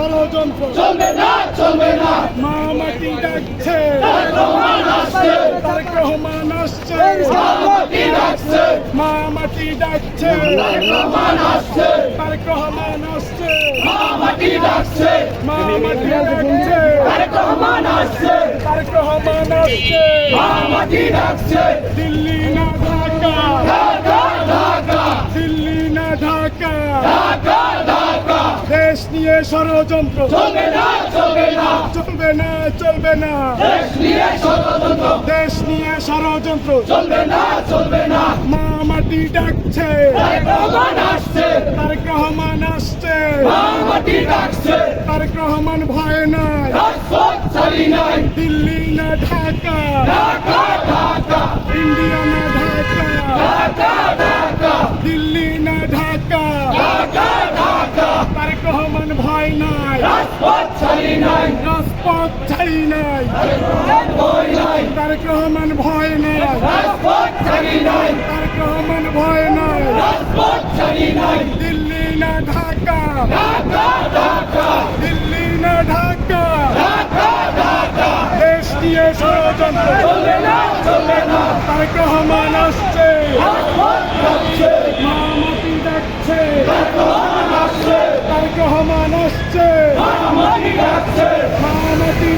ষড়যন্ত্র। চলবে না চলবে না। মা মাটি ডাকছে তারেক রহমান আসছে। মা মাটি ডাকছে আসছে। তারেক রহমান আসছে। মাটি ডাকছে মা মাটি ডাকছে তারেক রহমান আসছে। তারেক রহমান আসছে। মাটি ডাকছে দিল্লি না ঢাকা। ঢাকা ঢাকা। দিল্লি না ঢাকা। ঢাকা। নিয়ে ষড়যন্ত্র। চলবে না চলবে না। চলবে না চলবে না। দেশ নিয়ে ষড়যন্ত্র। দেশ নিয়ে ষড়যন্ত্র। চলবে না চলবে না। মা মাটি ডাকছে। রহমান আসছে। তারেক রহমান আসছে। মাটি ডাকছে। তারেক রহমান ভয় নাই। রাজপথ নাই। দিল্লি না ঢাকা। ঢাকা ঢাকা। ইন্ডিয়া না ঢাকা। ঢাকা ঢাকা। দিল্লি না ঢাকা। ঢাকা রহমান ভয় নাই। রাজপথ ছাড়ি নাই। রাজপথ ছাই নাই। তারেক রহমান ভয় নাই। রাজপথ ছাড়ি নাই। তারেক রহমান ভয় নাই। রাজপথ ছাড়ি নাই। দিল্লি না ঢাকা। ঢাকা ঢাকা। দিল্লি না ঢাকা। ঢাকা ঢাকা। দেশ নিয়ে ষড়যন্ত্র। চলবে না চলবে না। তারেক রহমান আসছে। রাজপথ যাচ্ছে মামাটি ডাকছে তারেক রহমান আসছে তারেক রহমান আসছে মাটি